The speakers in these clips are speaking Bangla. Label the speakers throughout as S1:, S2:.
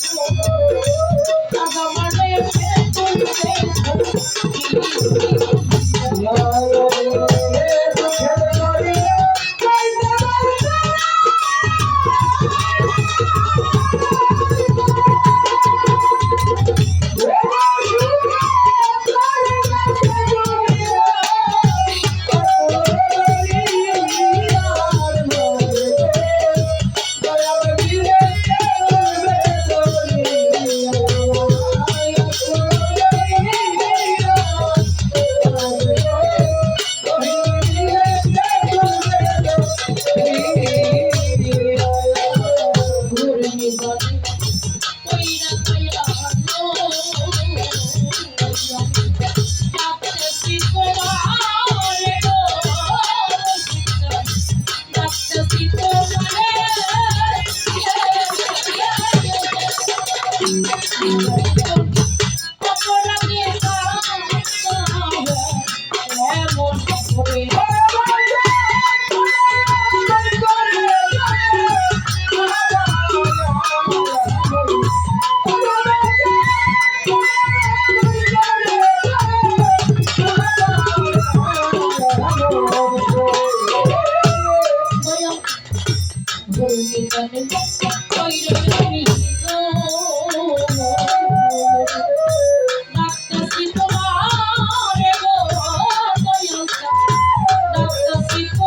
S1: do it. people.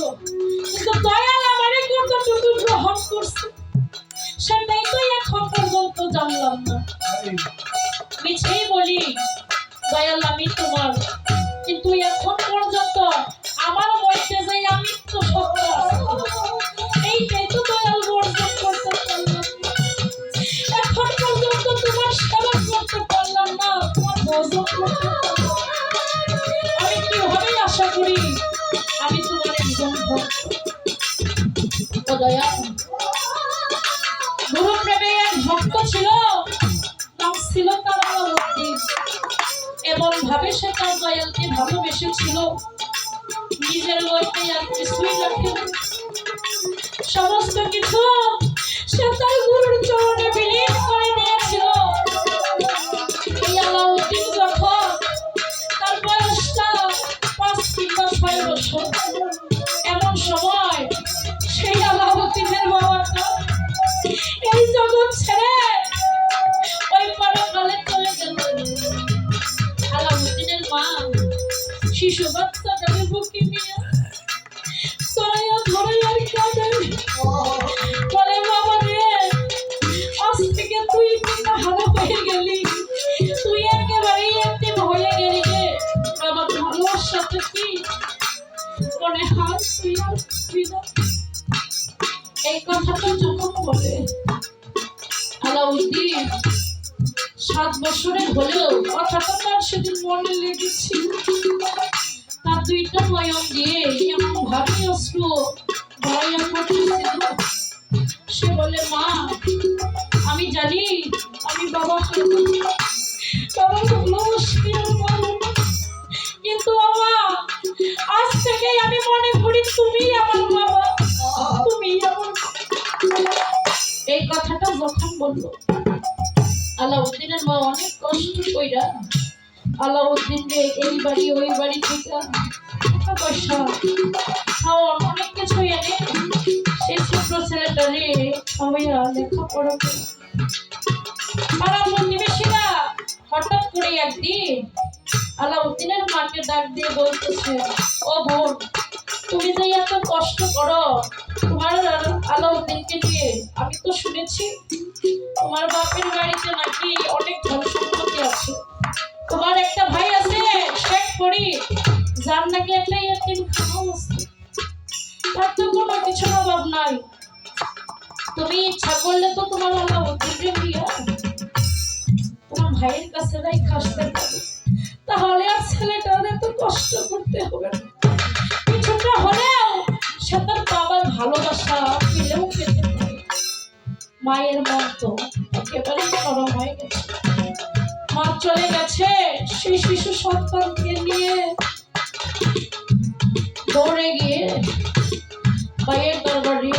S1: ভক্ত কিন্তু দয়াল আমারে কতটুকু গ্রহণ করছে সেটাই তো এখন পর্যন্ত জানলাম না। মিছেই বলি দয়াল আমি তোমার আলাউদ্দিন সাত হলেও সেদিন মনে লেগেছিল। তার দুইটা নয়ন দিয়ে এমন পড়তেছিল সে বলে, মা, আমি জানি, আমি বাবা। বাবা হলো মুশকিল কিন্তু বাবা, আজ থেকে আমি মনে করি তুমি আমার বলল আলাউদ্দিনের মা অনেক কষ্ট কইরা আলাউদ্দিন রে এই বাড়ি, ওই বাড়ি থেকে টাকা পয়সা, খাওয়ার অনেক কিছু এনে সেই ছোট্ট ছেলেটা রে খাওয়াইয়া লেখাপড়া করে। পাড়ার প্রতিবেশীরা হঠাৎ করে একদিন আলাউদ্দিনের মাকে ডাক দিয়ে বলতেছে, ও বোন, তুমি যে এত কষ্ট করো তোমার আলাউদ্দিনকে নিয়ে আমি তো শুনেছি তোমার বাপের বাড়িতে নাকি অনেক ধন সম্পত্তি আছে। তোমার একটা ভাই আছে, শেখ পড়ি যার নাকি একটা ইয়াতিম খানাও আছে। তার তো কোনো কিছু অভাব নাই। তুমি ইচ্ছা করলে তো তোমার আলাউদ্দিনকে দিয়া তোমার ভাইয়ের কাছে রাই খাসতে পারো। তাহলে আর ছেলেটার এত কষ্ট করতে হবে না। কিছুটা হলেও সে তার বাবার ভালোবাসা পেলেও পেতে মায়ের মন তো একেবারে নরম হয়ে গেছে। মা চলে গেছে সেই শিশু সন্তানকে নিয়ে। দৌড়ে গিয়ে মায়ের দরবারে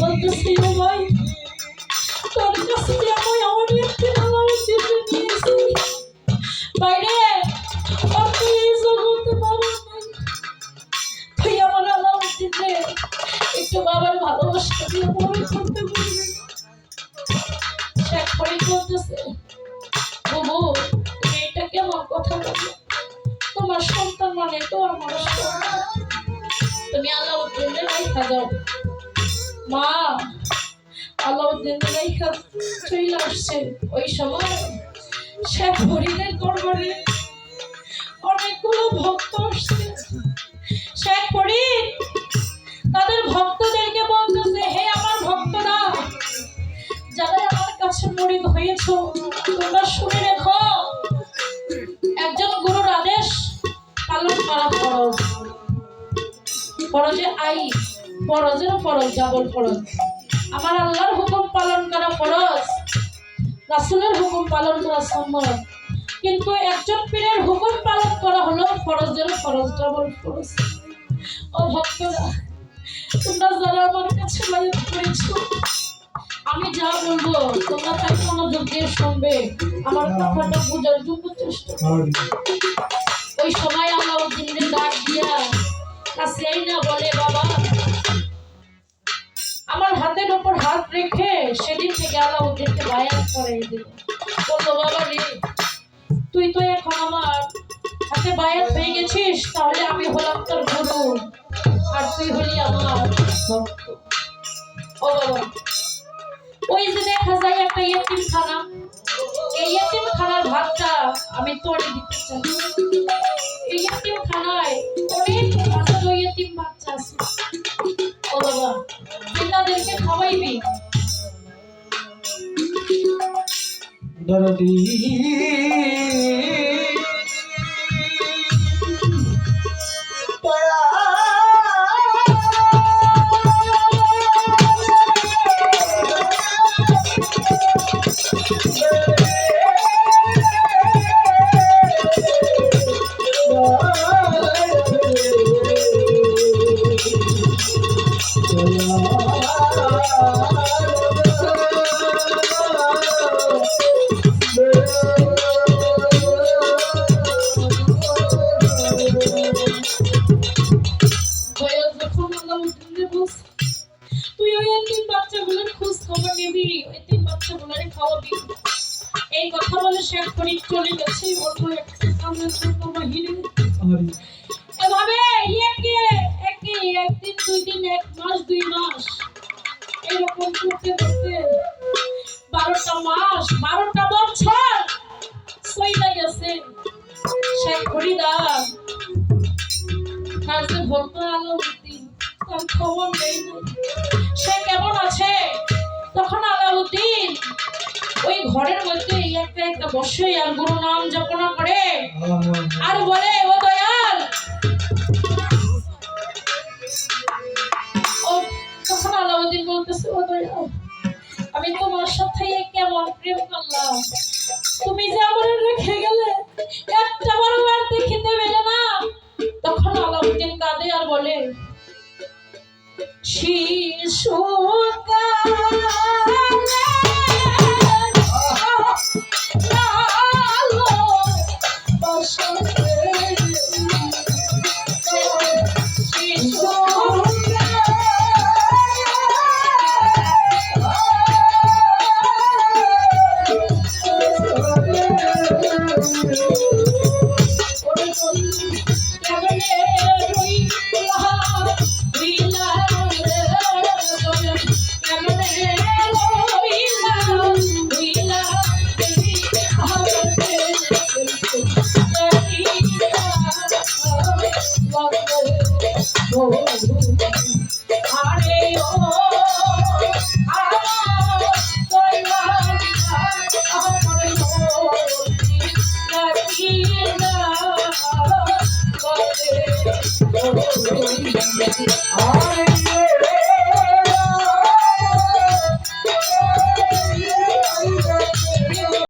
S1: বলতেছি, ও ভাই তোর কাছে আমি আমার একটি আলাউদ্দিন নিয়েছি রেখা চলে আসছে ওই সময় শেখ ফরিদের দরবারে অনেকগুলো ভক্ত আসছে। শেখ ফরিদ তাদের ভক্তদেরকে বলতেছে, হে আমার ভক্তরা, যারা আমার কাছে মরিদ হয়েছ, তোমরা শুনে রেখো, একজন গুরুর আদেশ পালন করা ফরজ। ফরজে আই ফরজের ফরজ, ডাবল ফরজ। আমার আল্লাহর হুকুম পালন করা ফরজ রাসুলের হুকুম পালন করা সম্ভব। কিন্তু একজন পীরের হুকুম পালন করা হলো ফরজের ফরজ ডাবল ফরজ। ও ভক্তরা তোমরা যারা আমার কাছে বায়াত করেছ আমি যা বলব তোমরা তাই মনোযোগ দিয়ে শুনবে। আমার কথাটা বোঝার জন্য চেষ্টা ওই সময় আলাউদ্দিনের ডাক দিয়া কাছে না বলে থেকে আলাউদ্দিনকে বায়াত করে দিল বলল বাবা রে তুই তো এখন আমার হাতে বায়াত হয়ে গেছিস, তাহলে আমি হলাম তোর গুরু আর তুই হলি আমার ও বাবা, ওই যে দেখা যায় একটা ইয়েতিমখানা এই ইয়েতিমখানার ভাগটা আমি তোরে দিতে চাই। এই ইয়েতিমখানায় অনেক হাজারো ইয়েতিম বাচ্চা আছে। ও বাবা তুই তাদেরকে খাওয়াইবি
S2: দরদি
S1: একটা জন্য বাহিরে এভাবে একে একে, একদিন দুই দিন এক মাস, দুই মাস। এরকম করতে করতে বারোটা মাস, বারোটা বছর সইলা গেছে শেখ ফরিদা তার যে ভক্ত আলাউদ্দিন তার খবর নেই। সে কেমন আছে? তখন আলাউদ্দিন ওই ঘরের মধ্যে এই একটা একটা বসে আর গুরু নাম জপনা করে। আর বলে, ও দয়াল! ও তখন আলাউদ্দিন বলতেছে, ও দয়াল, আমি তোমার সাথে কেমন প্রেম করলাম। তুমি যে আমার রেখে গেলে, একটা বারো আর দেখিতে পেলে না। তখন আলাউদ্দিন কাঁদে আর বলে আর